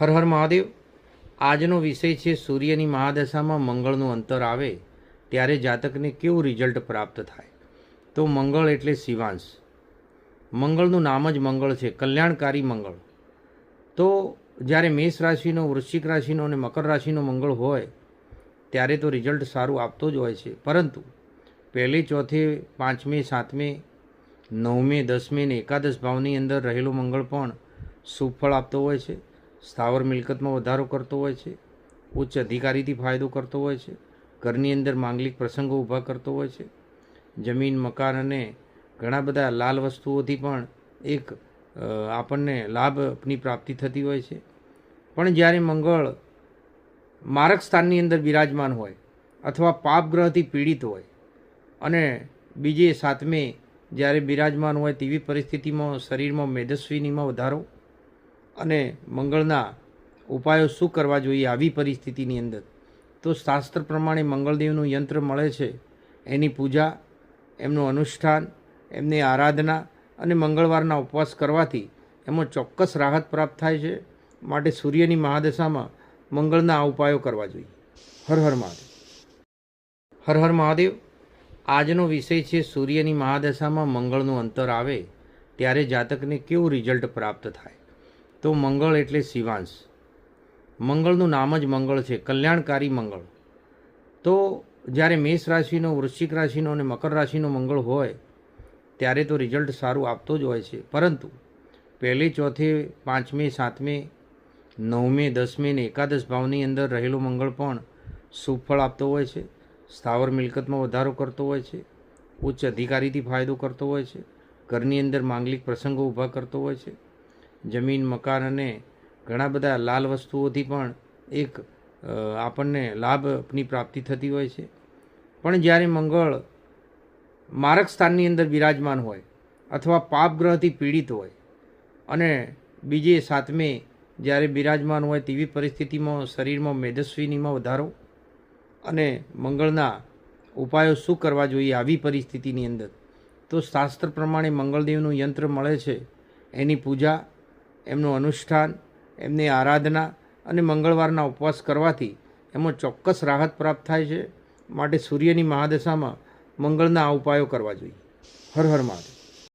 હર હર મહાદેવ. આજનો વિષય છે સૂર્યની મહાદશામાં મંગળનું અંતર આવે ત્યારે જાતકને કેવું રિઝલ્ટ પ્રાપ્ત થાય? તો મંગળ એટલે શિવાંશ. મંગળનું નામ જ મંગળ છે, કલ્યાણકારી મંગળ. તો જ્યારે મેષ રાશિનો, વૃશ્ચિક રાશિનો અને મકર રાશિનો મંગળ હોય, ત્યારે તો રિઝલ્ટ સારું આપતો જ હોય છે. પરંતુ પહેલી ચોથે, પાંચમે, સાતમે, નવમે, દસમે ને એકાદશ ભાવની અંદર રહેલો મંગળ પણ સુફળ આપતો હોય છે. સ્થાવર મિલકતમાં વધારો કરતો હોય છે, ઉચ્ચ અધિકારીથી ફાયદો કરતો હોય છે, ઘરની અંદર માંગલિક પ્રસંગો ઊભા કરતો હોય છે, જમીન, મકાન અને ઘણા બધા લાલ વસ્તુઓથી પણ એક આપણને લાભની પ્રાપ્તિ થતી હોય છે. પણ જ્યારે મંગળ મારક સ્થાનની અંદર બિરાજમાન હોય અથવા પાપ ગ્રહથી પીડિત હોય અને બીજે સાતમે જ્યારે બિરાજમાન હોય તેવી પરિસ્થિતિમાં શરીરમાં મેદસ્વીનીમાં વધારો અને મંગળના ઉપાયો શું કરવા જોઈએ આવી પરિસ્થિતિની અંદર? તો શાસ્ત્ર પ્રમાણે મંગળદેવનું યંત્ર મળે છે. એની પૂજા, એમનું અનુષ્ઠાન, એમની આરાધના અને મંગળવારના ઉપવાસ કરવાથી એમાં ચોક્કસ રાહત પ્રાપ્ત થાય છે. માટે સૂર્યની મહાદશામાં મંગળના આ ઉપાયો કરવા જોઈએ. હર હર મહાદેવ. હર હર મહાદેવ. આજનો વિષય છે સૂર્યની મહાદશામાં મંગળનું અંતર આવે ત્યારે જાતકને કેવું રિઝલ્ટ પ્રાપ્ત થાય? તો મંગળ એટલે શિવાંશ. મંગળનું નામ જ મંગળ છે, કલ્યાણકારી મંગળ. તો જ્યારે મેષ રાશિનો, વૃશ્ચિક રાશિનો અને મકર રાશિનો મંગળ હોય, ત્યારે તો રિઝલ્ટ સારું આપતો જ હોય છે. પરંતુ પહેલી, ચોથે, પાંચમે, સાતમે, નવમે, દસમે ને એકાદશ ભાવની અંદર રહેલો મંગળ પણ સુફળ આપતો હોય છે. સ્થાવર મિલકતમાં વધારો કરતો હોય છે. ઉચ્ચ અધિકારીથી ફાયદો કરતો હોય છે. ઘરની અંદર માંગલિક પ્રસંગો ઊભા કરતો હોય છે. જમીન, મકાન અને ઘણા બધા લાલ વસ્તુઓથી પણ એક આપણને લાભની પ્રાપ્તિ થતી હોય છે. પણ જ્યારે મંગળ મારક સ્થાનની અંદર બિરાજમાન હોય અથવા પાપ ગ્રહથી પીડિત હોય અને બીજે સાતમે જ્યારે બિરાજમાન હોય તેવી પરિસ્થિતિમાં શરીરમાં મેદસ્વીનીમાં વધારો અને મંગળના ઉપાયો શું કરવા જોઈએ આવી પરિસ્થિતિની અંદર, તો શાસ્ત્ર પ્રમાણે મંગળદેવનું યંત્ર મળે છે એની પૂજા એમનું અનુષ્ઠાન, એમની આરાધના અને મંગળવારના ઉપવાસ કરવાથી એમાં ચોક્કસ રાહત પ્રાપ્ત થાય છે. માટે સૂર્યની મહાદશામાં મંગળના આ ઉપાયો કરવા જોઈએ. હર હર મહાદેવ.